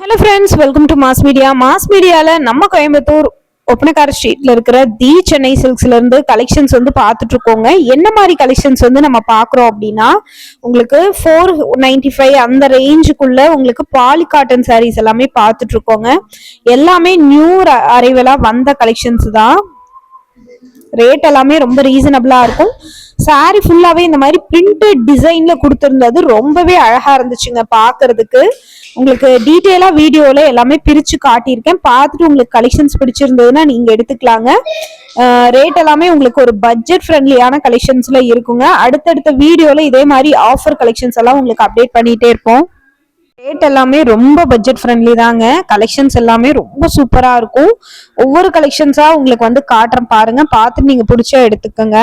Hello friends welcome to mass media mass மீடியாவில் நம்ம கோயம்புத்தூர் ஒப்பனக்கார ஸ்ட்ரீட்ல இருக்கிற தி சென்னை சில்க்ஸ்ல இருந்து கலெக்ஷன்ஸ் வந்து பார்த்துட்டு இருக்கோங்க என்ன மாதிரி கலெக்ஷன்ஸ் வந்து நம்ம பார்க்குறோம் அப்படின்னா உங்களுக்கு ஃபோர் நைன்டி ஃபைவ் அந்த ரேஞ்சுக்குள்ள உங்களுக்கு பாலி காட்டன் சாரீஸ் எல்லாமே பார்த்துட்டு இருக்கோங்க எல்லாமே நியூ அரைவலா வந்த கலெக்ஷன்ஸ் தான். ரேட் எல்லாமே ரொம்ப ரீசனபிளாக இருக்கும். சாரி ஃபுல்லாகவே இந்த மாதிரி பிரிண்டட் டிசைனில் கொடுத்துருந்தது ரொம்பவே அழகாக இருந்துச்சுங்க பார்க்கறதுக்கு. உங்களுக்கு டீட்டெயிலாக வீடியோவில் எல்லாமே பிரித்து காட்டியிருக்கேன். பார்த்துட்டு உங்களுக்கு கலெக்ஷன்ஸ் பிடிச்சிருந்ததுன்னா நீங்கள் எடுத்துக்கலாங்க. ரேட் எல்லாமே உங்களுக்கு ஒரு பட்ஜெட் ஃப்ரெண்ட்லியான கலெக்ஷன்ஸில் இருக்குங்க. அடுத்தடுத்த வீடியோவில் இதே மாதிரி ஆஃபர் கலெக்ஷன்ஸ் எல்லாம் உங்களுக்கு அப்டேட் பண்ணிகிட்டே இருப்போம். ரேட் எல்லாமே ரொம்ப பட்ஜெட் ஃப்ரெண்ட்லி தாங்க. கலெக்ஷன்ஸ் எல்லாமே ரொம்ப சூப்பராக இருக்கும். ஒவ்வொரு கலெக்ஷன்ஸாக உங்களுக்கு வந்து காட்டுறேன் பாருங்கள் பார்த்துட்டு நீங்கள் பிடிச்சா எடுத்துக்கோங்க.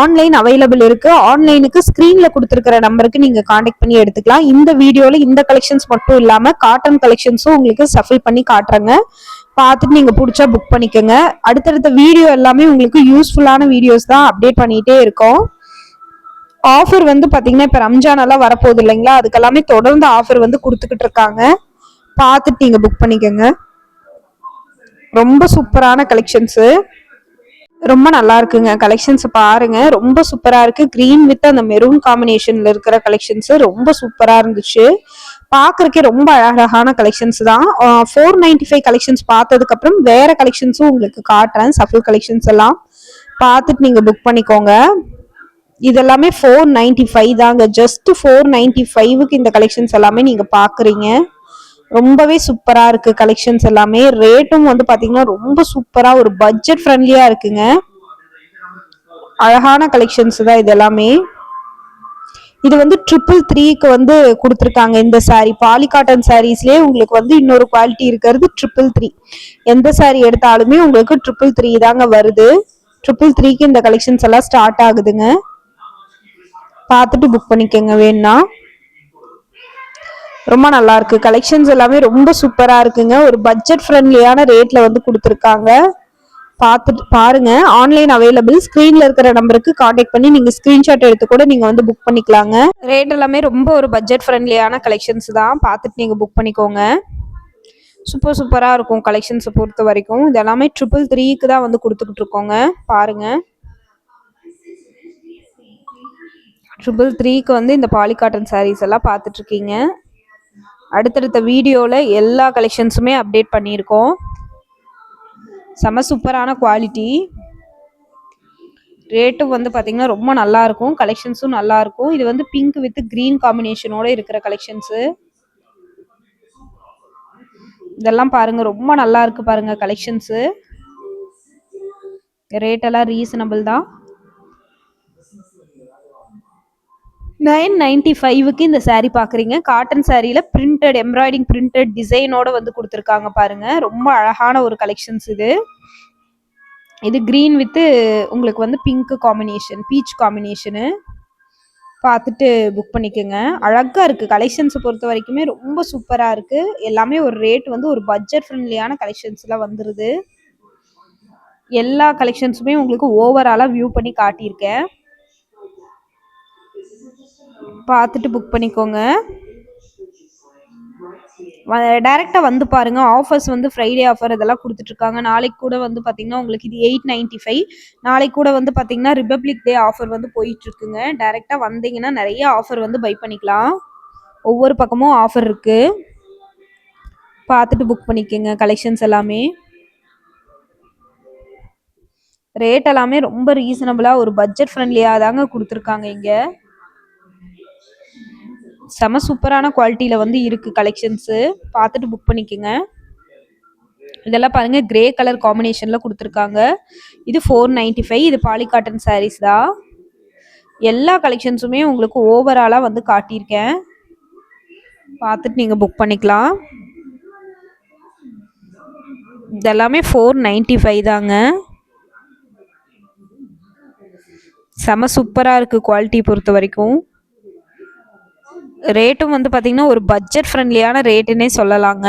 ஆன்லைன் அவைலபிள் இருக்குது ஆன்லைனுக்கு ஸ்க்ரீனில் கொடுத்துருக்கிற நம்பருக்கு நீங்கள் காண்டாக்ட் பண்ணி எடுத்துக்கலாம். இந்த வீடியோவில் இந்த கலெக்ஷன்ஸ் மட்டும் இல்லாமல் காட்டன் கலெக்ஷன்ஸும் உங்களுக்கு சஃபில் பண்ணி காட்டுறேங்க. பார்த்துட்டு நீங்கள் பிடிச்சா புக் பண்ணிக்கோங்க. அடுத்தடுத்த வீடியோ எல்லாமே உங்களுக்கு யூஸ்ஃபுல்லான வீடியோஸ் தான் அப்டேட் பண்ணிகிட்டே இருக்கோம். ஆஃபர் வந்து பார்த்தீங்கன்னா இப்போ ரம்ஜான் எல்லாம் வரப்போகுது இல்லைங்களா? அதுக்கெல்லாமே தொடர்ந்து ஆஃபர் வந்து கொடுத்துக்கிட்டு இருக்காங்க. பார்த்துட்டு நீங்கள் புக் பண்ணிக்கோங்க. ரொம்ப சூப்பரான கலெக்ஷன்ஸு ரொம்ப நல்லா இருக்குங்க. கலெக்ஷன்ஸ் பாருங்க. ரொம்ப சூப்பரா இருக்கு. கிரீன் வித் அந்த மெரூன் காம்பினேஷன்ல இருக்கிற கலெக்ஷன்ஸ் ரொம்ப சூப்பரா இருந்துச்சு. பாக்குறக்கே ரொம்ப அழகான கலெக்ஷன்ஸ் தான். ஃபோர் நைன்டி ஃபைவ் கலெக்ஷன்ஸ் பார்த்ததுக்கு அப்புறம் வேற கலெக்ஷன்ஸும் உங்களுக்கு காட்டுறேன். சஃபல் கலெக்ஷன்ஸ் எல்லாம். பார்த்துட்டு நீங்க புக் பண்ணிக்கோங்க. இதெல்லாமே ஃபோர் நைன்டி ஃபைவ் தாங்க. ஜஸ்ட் ஃபோர் நைன்டி ஃபைவுக்கு இந்த கலெக்ஷன்ஸ் எல்லாமே நீங்க பாக்குறீங்க. ரொம்பவே சூப்பரா இருக்கு கலெக்ஷன்ஸ் எல்லாமே. ரேட்டும் வந்து பாத்தீங்கன்னா ரொம்ப சூப்பரா ஒரு பட்ஜெட் ஃப்ரெண்ட்லியா இருக்குங்க. அழகான கலெக்ஷன்ஸ் தான் இது எல்லாமே. இது வந்து ட்ரிபிள் த்ரீக்கு வந்து கொடுத்துருக்காங்க இந்த சாரீ பாலி காட்டன் சாரீஸ்லேயே உங்களுக்கு வந்து இன்னொரு குவாலிட்டி இருக்கிறது ட்ரிபிள் த்ரீ எந்த சாரீ எடுத்தாலுமே உங்களுக்கு ட்ரிபிள் த்ரீ தாங்க வருது. ட்ரிபிள் த்ரீக்கு இந்த கலெக்ஷன்ஸ் எல்லாம் ஸ்டார்ட் ஆகுதுங்க. பார்த்துட்டு புக் பண்ணிக்கோங்க வேணும்னா. ரொம்ப நல்லா இருக்கு. கலெக்ஷன்ஸ் எல்லாமே ரொம்ப சூப்பரா இருக்குங்க. ஒரு பட்ஜெட் ஃப்ரெண்ட்லியான ரேட்ல வந்து கொடுத்துருக்காங்க. பார்த்துட்டு பாருங்க. ஆன்லைன் அவைலபிள் ஸ்க்ரீன்ல இருக்கிற நம்பருக்கு காண்டாக்ட் பண்ணி நீங்க ஸ்கிரீன்ஷாட் எடுத்து கூட நீங்க வந்து புக் பண்ணிக்கலாங்க. ரேட் எல்லாமே ரொம்ப ஒரு பட்ஜெட் ஃப்ரெண்ட்லியான கலெக்ஷன்ஸ் தான். பார்த்துட்டு நீங்க புக் பண்ணிக்கோங்க. சூப்பர் சூப்பராக இருக்கும் கலெக்ஷன்ஸை பொறுத்த வரைக்கும். இது எல்லாமே ட்ரிபிள் த்ரீக்கு தான் வந்து கொடுத்துக்கிட்டு இருக்கோங்க. பாருங்கள் ட்ரிபிள் த்ரீக்கு வந்து இந்த பாலி காட்டன் சாரீஸ் எல்லாம் பார்த்துட்ருக்கீங்க. அடுத்தடுத்த வீடியோவில் எல்லா கலெக்ஷன்ஸுமே அப்டேட் பண்ணியிருக்கோம். செம சூப்பரான குவாலிட்டி ரேட்டும் வந்து பார்த்திங்கன்னா ரொம்ப நல்லாயிருக்கும் கலெக்ஷன்ஸும் நல்லாயிருக்கும் இது வந்து பிங்க் வித் க்ரீன் காம்பினேஷனோடு இருக்கிற கலெக்ஷன்ஸு இதெல்லாம் பாருங்கள் ரொம்ப நல்லா இருக்குது பாருங்கள் கலெக்ஷன்ஸு ரேட்டெல்லாம் ரீசனபிள் தான். நைன் நைன்டி ஃபைவுக்கு இந்த சாரீ பார்க்குறீங்க. காட்டன் சாரியில் பிரிண்டட் எம்ப்ராய்டிங் பிரிண்டட் டிசைனோட வந்து கொடுத்துருக்காங்க பாருங்கள் ரொம்ப அழகான ஒரு கலெக்ஷன்ஸ் இது. இது க்ரீன் வித்து உங்களுக்கு வந்து பிங்க் காம்பினேஷன் பீச் காம்பினேஷனு பார்த்துட்டு புக் பண்ணிக்கோங்க. அழகாக இருக்குது கலெக்ஷன்ஸை பொறுத்த வரைக்குமே ரொம்ப சூப்பராக இருக்குது எல்லாமே ஒரு ரேட் வந்து ஒரு பட்ஜெட் ஃப்ரெண்ட்லியான கலெக்ஷன்ஸ்லாம் வந்துடுது எல்லா கலெக்ஷன்ஸுமே உங்களுக்கு ஓவராலாக வியூ பண்ணி காட்டியிருக்கேன். பார்த்துட்டு புக் பண்ணிக்கோங்க. டேரெக்டாக வந்து பாருங்கள் ஆஃபர்ஸ் வந்து ஃப்ரைடே ஆஃபர் இதெல்லாம் கொடுத்துட்ருக்காங்க. நாளைக்கு கூட வந்து பார்த்தீங்கன்னா உங்களுக்கு இது எயிட் நைன்ட்டி ஃபைவ் நாளைக்கு கூட வந்து பார்த்தீங்கன்னா ரிப்பப்ளிக் டே ஆஃபர் வந்து போயிட்டுருக்குங்க டேரெக்டாக வந்தீங்கன்னா நிறைய ஆஃபர் வந்து பை பண்ணிக்கலாம். ஒவ்வொரு பக்கமும் ஆஃபர் இருக்குது பார்த்துட்டு புக் பண்ணிக்கோங்க கலெக்ஷன்ஸ் எல்லாமே. ரேட் எல்லாமே ரொம்ப ரீசனபிளாக ஒரு பட்ஜெட் ஃப்ரெண்ட்லியாக தாங்க கொடுத்துருக்காங்க இங்கே. செம சூப்பரான குவாலிட்டியில் வந்து இருக்குது கலெக்ஷன்ஸு பார்த்துட்டு புக் பண்ணிக்கோங்க. இதெல்லாம் பாருங்கள் கிரே கலர் காம்பினேஷனில் கொடுத்துருக்காங்க. இது ஃபோர் நைன்டி ஃபைவ் இது பாலி காட்டன் சாரீஸ் தான் எல்லா கலெக்ஷன்ஸுமே உங்களுக்கு ஓவராலாக வந்து காட்டியிருக்கேன். பார்த்துட்டு நீங்கள் புக் பண்ணிக்கலாம். இதெல்லாமே ஃபோர் நைன்டி ஃபைவ் தாங்க. செம சூப்பராக இருக்குது குவாலிட்டி பொறுத்த வரைக்கும். ரேட்டும் வந்து பார்த்தீங்கன்னா ஒரு பட்ஜெட் ஃப்ரெண்ட்லியான ரேட்டுன்னே சொல்லலாங்க.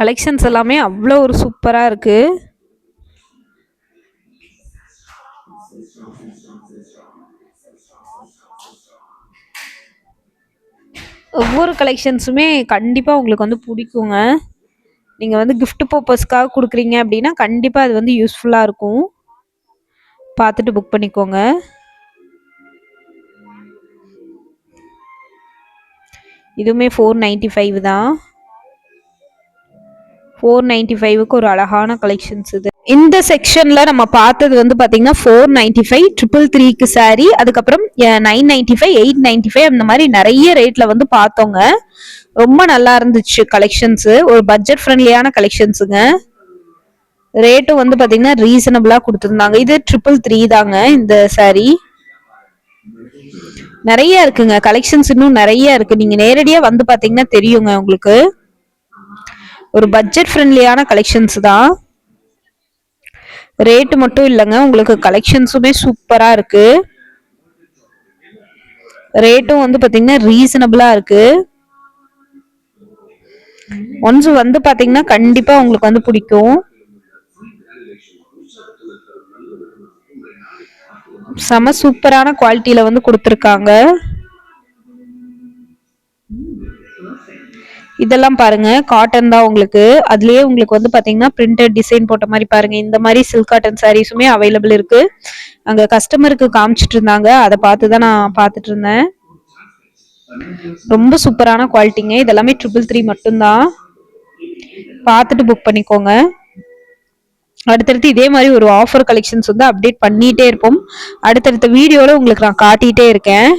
கலெக்ஷன்ஸ் எல்லாமே அவ்வளோ ஒரு சூப்பராக இருக்குது ஒவ்வொரு கலெக்ஷன்ஸுமே கண்டிப்பாக உங்களுக்கு வந்து பிடிக்குங்க. நீங்கள் வந்து கிஃப்ட் பர்பஸ்க்காக கொடுக்குறீங்க அப்படின்னா கண்டிப்பாக அது வந்து யூஸ்ஃபுல்லாக இருக்கும். பார்த்துட்டு புக் பண்ணிக்கோங்க. இதுவுமே ஃபோர் நைன்ட்டி ஃபைவ் தான். ஃபோர் நைன்ட்டி ஃபைவுக்கு ஒரு அழகான கலெக்ஷன்ஸ் இது. இந்த செக்ஷன்ல நம்ம பார்த்தது வந்து பாத்தீங்கன்னா ஃபோர் நைன்டி ஃபைவ் ட்ரிபிள் த்ரீக்கு சாரி அதுக்கப்புறம் nine ninety five eight ninety five அந்த மாதிரி நிறைய ரேட்ல வந்து பார்த்தோங்க. ரொம்ப நல்லா இருந்துச்சு கலெக்ஷன்ஸ் ஒரு பட்ஜெட் ஃப்ரெண்ட்லியான கலெக்ஷன்ஸுங்க ரேட்டும் வந்து பாத்தீங்கன்னா ரீசனபிளா கொடுத்துருந்தாங்க. இது ட்ரிபிள் த்ரீ தாங்க இந்த சாரி நிறைய இருக்குங்க. கலெக்ஷன்ஸ் இன்னும் நிறைய இருக்கு. நீங்க நேரடியா வந்து பாத்தீங்கன்னா தெரியுங்க உங்களுக்கு. ஒரு பட்ஜெட் ஃப்ரெண்ட்லியான கலெக்ஷன்ஸ் தான். ரேட்டு மட்டும் இல்லைங்க. உங்களுக்கு கலெக்ஷன்ஸுமே சூப்பரா இருக்கு. ரேட்டும் வந்து பாத்தீங்கன்னா ரீசனபிளா இருக்கு. ஒன்ஸ் வந்து பாத்தீங்கன்னா கண்டிப்பா உங்களுக்கு வந்து பிடிக்கும். செம சூப்பரான குவாலிட்டியில வந்து கொடுத்துருக்காங்க. இதெல்லாம் பாருங்க காட்டன் தான் உங்களுக்கு. அதுலயே உங்களுக்கு வந்து பாத்தீங்கன்னா பிரிண்டட் டிசைன் போட்ட மாதிரி பாருங்க. இந்த மாதிரி சில்க் காட்டன் சாரீஸுமே அவைலபிள் இருக்கு. அங்க கஸ்டமருக்கு காமிச்சிட்டு இருந்தாங்க. அதை பார்த்து தான் நான் பார்த்துட்டு இருந்தேன். ரொம்ப சூப்பரான குவாலிட்டிங்க இதெல்லாமே ட்ரிபிள் த்ரீ மட்டும்தான். பார்த்துட்டு புக் பண்ணிக்கோங்க. அடுத்தடுத்து இதே மாதிரி ஒரு ஆஃபர் கலெக்ஷன்ஸ் வந்து அப்டேட் பண்ணிகிட்டே இருப்போம். அடுத்தடுத்த வீடியோவில் உங்களுக்கு நான் காட்டிகிட்டே இருக்கேன்.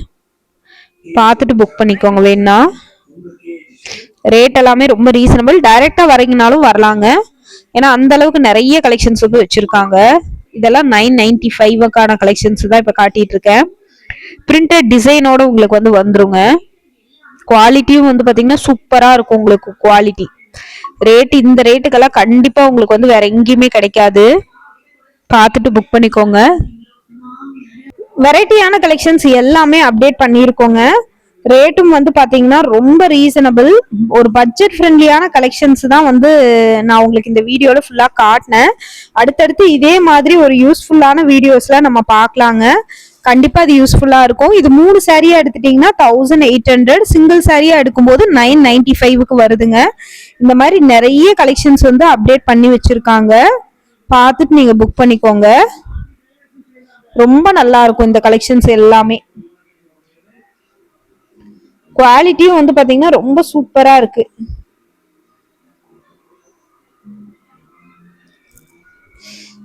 பார்த்துட்டு புக் பண்ணிக்கோங்க வேணா ரேட் எல்லாமே ரொம்ப ரீசனபிள் டைரெக்டாக வரீங்கனாலும் வரலாங்க. ஏன்னா அந்த அளவுக்கு நிறைய கலெக்ஷன்ஸ் வந்து வச்சுருக்காங்க. இதெல்லாம் நைன் நைன்டி ஃபைவுக்கான கலெக்ஷன்ஸ் தான் இப்போ காட்டிகிட்டு இருக்கேன். பிரிண்டட் டிசைனோட உங்களுக்கு வந்து வந்துருங்க. குவாலிட்டியும் வந்து பார்த்தீங்கன்னா சூப்பராக இருக்கும் உங்களுக்கு குவாலிட்டி ரேட் இந்த ரேட்டுக்கெல்லாம் கண்டிப்பா உங்களுக்கு வந்து வேற எங்கேயுமே கிடைக்காது. பார்த்துட்டு புக் பண்ணிக்கோங்க. வெரைட்டியான கலெக்ஷன்ஸ் எல்லாமே அப்டேட் பண்ணியிருக்கோங்க ரேட்டும் வந்து பார்த்தீங்கன்னா ரொம்ப ரீசனபிள் ஒரு பட்ஜெட் ஃப்ரெண்ட்லியான கலெக்ஷன்ஸ் தான் வந்து நான் உங்களுக்கு இந்த வீடியோவில் ஃபுல்லாக காட்டினேன். அடுத்தடுத்து இதே மாதிரி ஒரு யூஸ்ஃபுல்லான வீடியோஸ்லாம் நம்ம பார்க்கலாங்க. கண்டிப்பா அது யூஸ்ஃபுல்லா இருக்கும். இது மூணு சாரியா எடுத்துட்டீங்கன்னா தௌசண்ட் எயிட் ஹண்ட்ரட் சிங்கிள் சாரியா எடுக்கும்போது நைன் நைன்டி ஃபைவ்க்கு வருதுங்க. இந்த மாதிரி நிறைய கலெக்ஷன்ஸ் வந்து அப்டேட் பண்ணி வச்சிருக்காங்க. பார்த்துட்டு நீங்க புக் பண்ணிக்கோங்க. ரொம்ப நல்லா இருக்கும் இந்த கலெக்ஷன்ஸ் எல்லாமே. குவாலிட்டியும் வந்து பாத்தீங்கன்னா ரொம்ப சூப்பரா இருக்கு.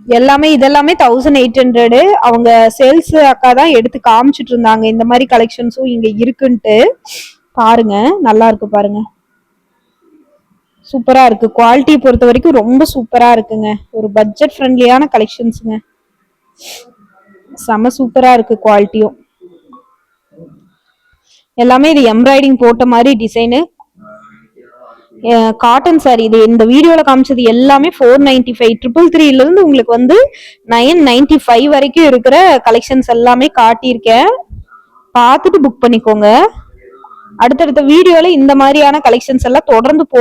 எல்லாமே இதெல்லாமே தௌசண்ட் எயிட் ஹண்ட்ரடு அவங்க சேல்ஸ் அக்கா தான் எடுத்து காமிச்சிட்டு இருந்தாங்க. இந்த மாதிரி கலெக்ஷன்ஸும் இங்க இருக்குன்ட்டு. பாருங்க நல்லா இருக்கு பாருங்க. சூப்பரா இருக்கு. குவாலிட்டியை பொறுத்த வரைக்கும் ரொம்ப சூப்பரா இருக்குங்க. ஒரு பட்ஜெட் ஃப்ரெண்ட்லியான கலெக்ஷன்ஸுங்க செம சூப்பரா இருக்கு குவாலிட்டியும் எல்லாமே இது எம்ப்ராய்டிங் போட்ட மாதிரி டிசைனு காட்டன் சாரி இது இந்த வீடியோவில் காமிச்சது எல்லாமே ஃபோர் நைன்டி ஃபைவ் ட்ரிபிள் த்ரீலேருந்து உங்களுக்கு வந்து நைன் நைன்டி ஃபைவ் வரைக்கும் இருக்கிற கலெக்ஷன்ஸ் எல்லாமே காட்டியிருக்கேன். பார்த்துட்டு புக் பண்ணிக்கோங்க. அடுத்தடுத்த வீடியோவில் இந்த மாதிரியான கலெக்ஷன்ஸ் எல்லாம் தொடர்ந்து போ